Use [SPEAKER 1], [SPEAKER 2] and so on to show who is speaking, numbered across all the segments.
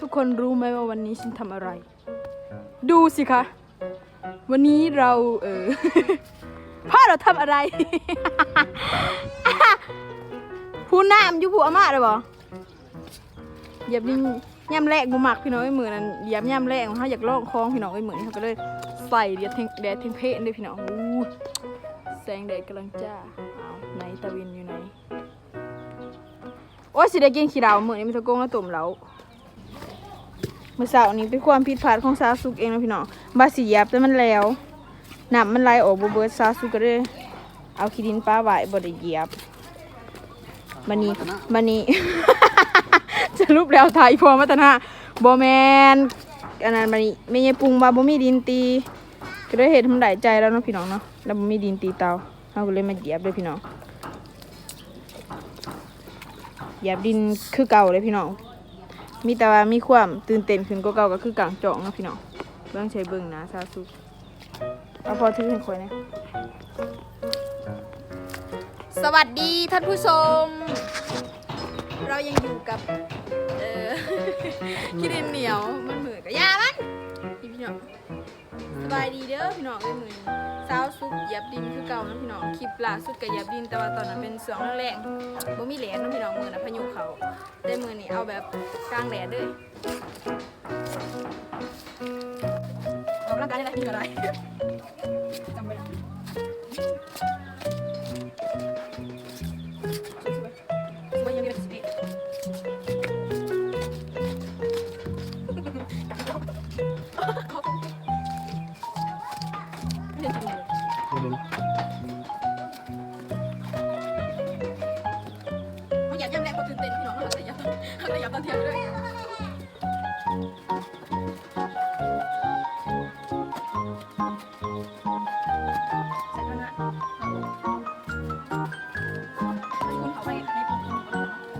[SPEAKER 1] ทุกคนรู้ไหมว่าวันนี้ฉันทำอะไร ดูสิคะ วันนี้เราเออ พ่อเราทำอะไร ผู้น้ำอยู่ผู้อามาเลยบ่เหยียบดินย่ำแรกบุมักพี่น้องไอ้มือนั้นเหยียบย่ำแรกเขาอยากลองคลองพี่น้องไอ้มือนี้เขาก็เลยใส่เดียดแดดเทงเพนด้วยพี่น้องอู้แสงแดดกำลังจ้าเอาไหนตะวินอยู่ไหน โอ้ยสิได้กินขี้ดาวมือนี้มันตะโกงแล้วตุ่มแล้ว มื่อเช้านี้เป็นความผิดพลาดของซาสุกเองนะพี่น้องบาสิเหยับแต่มันแล้วน้ำมันไหลออกบเบิดซาสุกก็เลยเอาขี้ดินป้าไหวบ่ได้เหยียบบัดนี้บัดนี้ สรุปแล้วไทยพอมาตนาบ่แมนอันนั้นบัดนี้แม่ยายปรุงว่าบ่มีดินตี ก็เลยเฮ็ดทำได้ใจแล้วเนาะพี่น้องเนาะแล้วบ่มีดินตีเตาเฮาก็เลยมาเหยียบเลยพี่น้องเหยียบดินคือเก่าเลยพี่น้อง มีแต่ว่ามีความตื่นเต้นขึ้นก็เก่าก็คือกลางจองนะพี่น้องเบิ่งใช้เบิ่งนะซาซุเอาพอที่เป็นคอยนะสวัสดีท่านผู้ชม เรายังอยู่กับเออคิดินเหนียวมันเหมือนกับยามันนี่พี่น้อง สบายดีเด้อพี่น้องเอ้ยมือนี้สาวซุกเหยียบดินคือเก่านะพี่น้องคลิปล่าสุดก็เหยียบดินแต่ว่าตอนนั้นเป็นเสืองแรงๆบ่มีแหลนนะพี่น้องมือนะพายุเขาแต่มือนี้เอาแบบกลางแดดเลยออกกำลังกายได้ไหมพี่ก็ได้ ยากย่ำแรงเขาตื่นเต้นพี่น้องเขาจะย่ำเขาจะย่ำตอนเที่ยงด้วยใส่ด้วนะคุณเขาไปในปุ่ม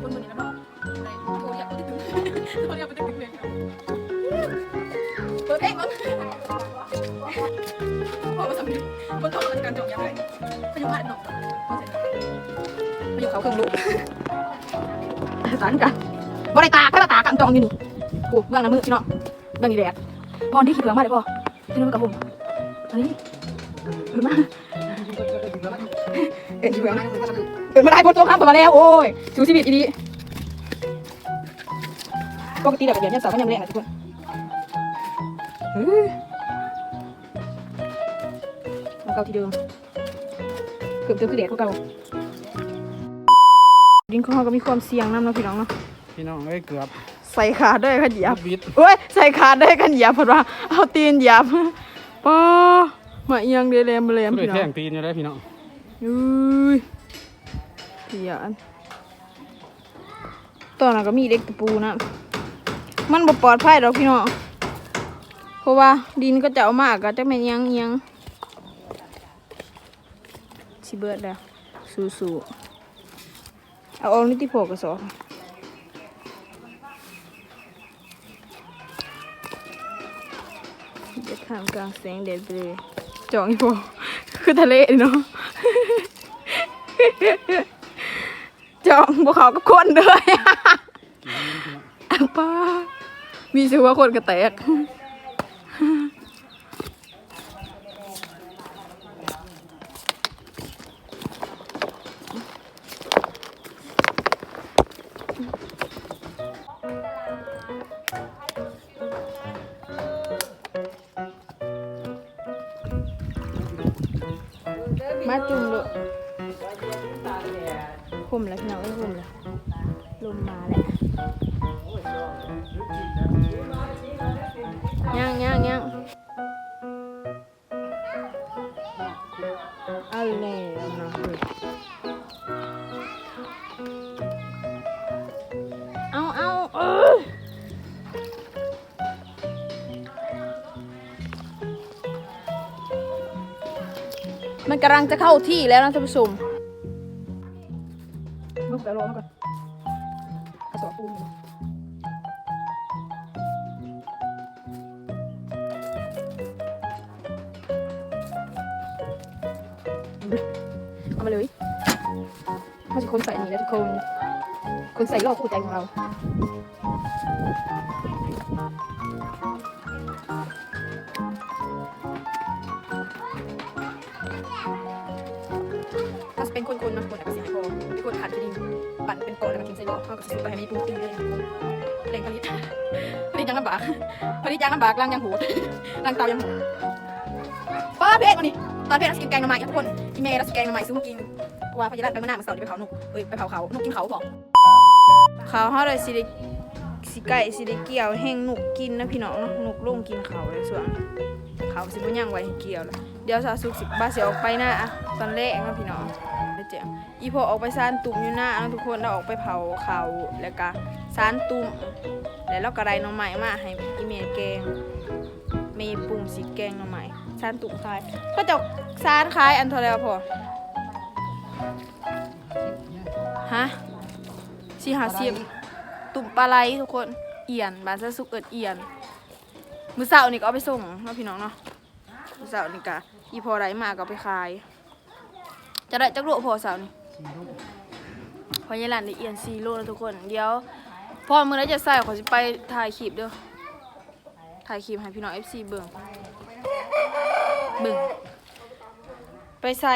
[SPEAKER 1] คนคนนี้นะบอกในโทรอยากไปถึงโทรอยากไปถึงเลยเปิดเองมั้งพอมาสำเร็จบนโต๊ะการจบยังไงพยุงพัดหนกพยุงเขาเครื่องลูก สากันบริตาก็ตากันจองอยู่นี่กูเบื้องน้ำมือพี่น้องเบื้องนี่แดดพอลที่ขี้เปลืองมาได้พอที่นู่นกับผมอันนี้เปิดมาเอ็นขี้เปลืองเปิดมาได้พ้นโต๊ะข้ามเปิดมาแล้วโอ้ยชูชีวิตอีดีปกติแบบเดี๋ยวเนี่ยสาวก็ยังแรงนะทุกคนเฮ้ยของเก่าที่เดิมเกือบเจอคือเด็กขอเก่า ดินของเราก็มีความเสี่ยงน้ำเนาะพี่น้องเนาะ
[SPEAKER 2] พี่น้องเอ้ยเกือบ
[SPEAKER 1] ใส่ขาด้วยกันเหยียบ
[SPEAKER 2] บิด
[SPEAKER 1] โอ้ยใส่ขาด้วยกันเหยียบเพราะว่าเอาตีนเหยียบป้ามาเอียงเดเลมเบเลม
[SPEAKER 2] ก็เลย
[SPEAKER 1] พี่น้อ
[SPEAKER 2] แท่
[SPEAKER 1] ง
[SPEAKER 2] งตีนอยู่แล้วพี่น้อง
[SPEAKER 1] อุ้ยเพียนตอนนั้นก็มีเด็กตะปูนะมันบ่ปลอดภัยดอกพี่น้องเพราะว่าดินก็จะเอามากก็จะเป็นยังยังชิเบิร์ดแล้วสู้ๆ เอาออกนิติโผกระสอบเดี๋ยวทำกลางแสงแดดไปเลยจองอีโผคือทะเลเนาะจองพวกเขากับคนเลยป้ามีชื่อว่าคนกระแตก คุมแล้วพี่น้องไม่คุมแล้วลมมาแล้วย่างย่างย่างเอาเลยเอานะเอาเอาเออมันกำลังจะเข้าที่แล้วนะท่านผู้ชม ลูกแต่รอมาก่อนกระสอบปูนเอามาเลยเขาจะคนใส่นี่แล้วทุกคน คนใส่รอบคู่ใจของเรา โกนแล้วก็ส่หลอดเท่ากับสิไปให้มีปูตีเลยแรงผลิตผลิตยังลำบากผลิตยังลำบากร่างยังโหดร่างเตายังโหดป้าเพชรวันนี้ตอนเพชรเราสกินแกงหน่อไม้ทุกคนอีเมลเราสกินแกงหน่อไม้ซื้อมากินว่าพยาบาลไปเมื่อหน้ามันเสาร์ไปเผาหนุกเอ้ยไปเผาเขาหนุกกินเขาบอกเขาเขาเลยสิได้สิไก่สิได้เกี่ยวแห้งหนุกกินนะพี่น้องเนาะหนุกลงกินเขาเลยส่วนเขาสิบ่ย่างไว้เกี่ยวล้วเดี๋ยวสาสุกสิบ้าเสียออกไปหน้าอะตอนแรกนะพี่น้อง ไปเจ้าอีพอออกไปซานตุ่มอยู่หน้านะทุกคนเราออกไปเผาเขาแล้วก็ซานตุ่มแล้วเราก็ได้น้องใหม่มาให้อีเมลแกงมีปุ่มสีแกงน่อไม้ซานตุ่มคายก็จะซานคายอันเท่าแล้วพอฮะสีหาเสียบตุ่มปลาไหลทุกคนเอียนบานซะสุกเอิดเอียน มือเสาร์นี่ก็เอาไปส่งเนาะพี่น้องเนาะมือเสาร์นี่กะอีพอไรมาก็เอาไปขาย จะได้จักโลพอเสาร์นี่พอยายหลานได้เอียนซีโลแล้วทุกคน เดี๋ยวพอมือแล้วจะใส่ขอสิไปถ่ายคลิปเด้อถ่ายคลิปให้พี่น้อง FC เบิ่งเบิ่งไปใส่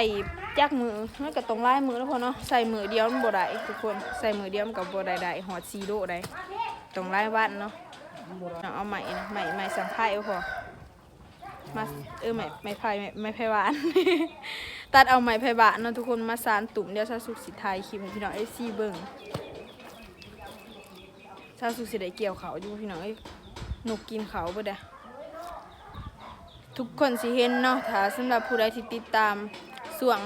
[SPEAKER 1] จักมือมันก็ตรงลายมือแล้วพอเนาะใส่มือเดียวมันบ่ได้ทุกคนใส่มือเดียวมันก็บ่ได้ได้หอดซีโร่ได้ตรงลายบ้านเนาะเอาใหม่นะใหม่ใหม่สัมภาษณ์เอาพอมาเออใหม่ไม้ไผ่ไม้ไม้ไผ่หวาน ตัดเอาไม้ไผ่บานเนาะทุกคนมาสานตุ่มเดี๋ยวซาสุกสิถ่ายคลิปให้พี่น้อง FC เบิ่งซาสุกสิได้เกี่ยวเขาอยู่พี่น้องเอ้ยนกกินเขาบ่ได้ทุกคนสิเห็นเนาะถ้าสำหรับผู้ใดที่ติดตามส่วง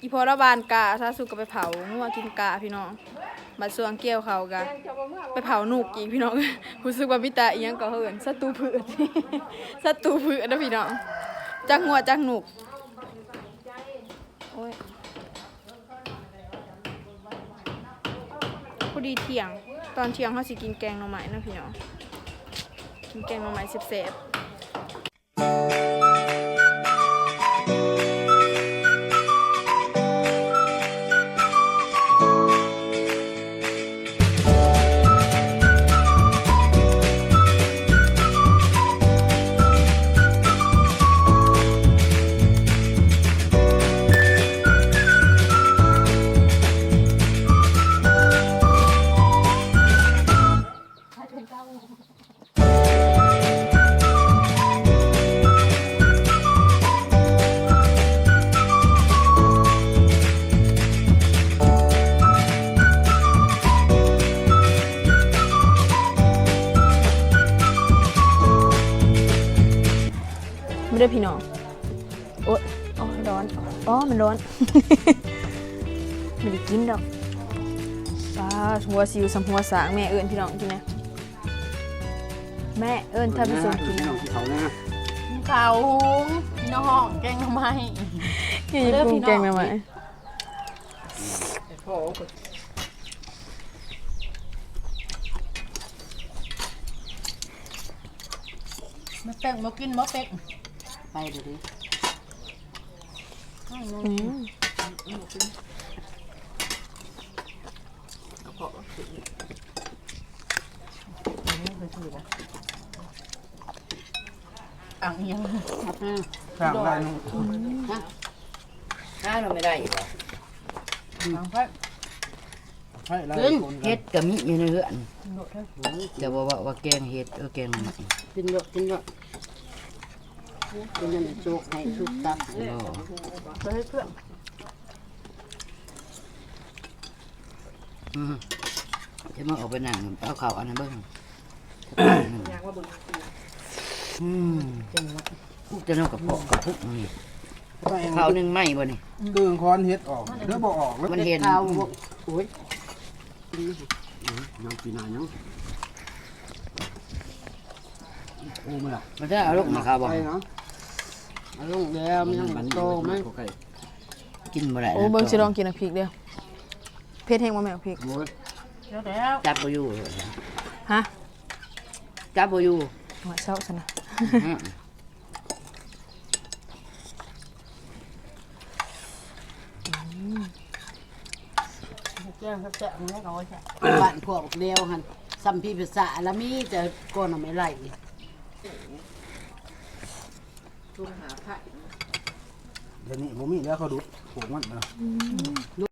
[SPEAKER 1] อีพอระบานกาถ้าสุกก็ไปเผางัวกินกาพี่น้องบัดส่วงเกี่ยวเขากะไปเผาหนุกอีกพี่น้องรู้สึกว่ามิตาอีหยังก็เหินศัตรูพืชศัตรูพืชนะพี่น้องจักงัวจักหนุกโอ้ยพอ ดีเที่ยง ตอนเที่ยงเขาสิกินแกงหน่อไม้นะพี่น้องกินแกงหน่อไม้เสบ ม่ได้พี่น้องโอ๊ยอ๋อร้อน อ๋อ มันร้อน ไม่ได้กินดอกปลาหัวซิวสัมหัวสางแม่เอิญพี่น้องกินนะแม่เอิญถ้าพี่สมกินนะ
[SPEAKER 2] เขานะ
[SPEAKER 3] เขาพี่น้องแกงทำไม
[SPEAKER 1] กินปรุงแกงหน่อไม้
[SPEAKER 3] มาเป็กมากินมาเป็ก ไปดูดิ
[SPEAKER 1] อืม
[SPEAKER 3] อ่างยัง
[SPEAKER 2] สร้างได้นู่น
[SPEAKER 4] ถ้าเราไม่ได้อีกเหรอ
[SPEAKER 3] อ่างพัด
[SPEAKER 2] ให้เรา
[SPEAKER 4] ขึ้น
[SPEAKER 2] คนกั
[SPEAKER 4] เฮ็
[SPEAKER 2] น
[SPEAKER 4] ดกับมิอยู่ในเรือน
[SPEAKER 3] โดดเถอะ
[SPEAKER 4] จะบอกว่าว่าแกงเฮ็ดเออแกงใหม่
[SPEAKER 5] กินเยอะกินเยอะ กินยันโจกให้ทุกตับ
[SPEAKER 4] บ่
[SPEAKER 3] ไปให้เพื่อน
[SPEAKER 4] อืมจะมาออกไปนั่งเอาข้าวอันนั้นเบิ้งอยากว่าเบิ้งอืมจะนอกกับพอกกับพุกนี่
[SPEAKER 2] เข้า
[SPEAKER 4] หนึ่งไหมบ่นี่
[SPEAKER 2] กึ่งคอนเฮ็ดออกเดี๋ยวบ่ออก
[SPEAKER 4] มันเห็น
[SPEAKER 5] ข้าโอ้ย
[SPEAKER 2] ยังปีนายัง โอ้มาละ
[SPEAKER 4] มันจะเอาลูกมาข้าวบ่
[SPEAKER 2] ไปเนาะ
[SPEAKER 5] เอาลงแล้วมันยังโตไหม
[SPEAKER 4] กินบ่ได้นะ
[SPEAKER 1] โอ้เบิ้งสิลองกินน้ำพริกเดียวเพชรแห้งบ่แม่เอาพริก
[SPEAKER 2] โอ้ย
[SPEAKER 3] เดี๋ยวแล้ว
[SPEAKER 4] จับบ่อยู่
[SPEAKER 1] ฮะ
[SPEAKER 4] จับบ่อยู่
[SPEAKER 1] หัวเช้าซะนะ
[SPEAKER 4] อืม
[SPEAKER 3] แกงแซ่บๆมันไม่เอาไว้ใช่
[SPEAKER 5] บ้านพวกเดียวหันสัมพีภาษาละมีจะก่อนเอาไม่ไหล
[SPEAKER 2] เดี๋ยวนี้บ่มีแล้วเขาดูดผูกมันเนาะ
[SPEAKER 5] ดู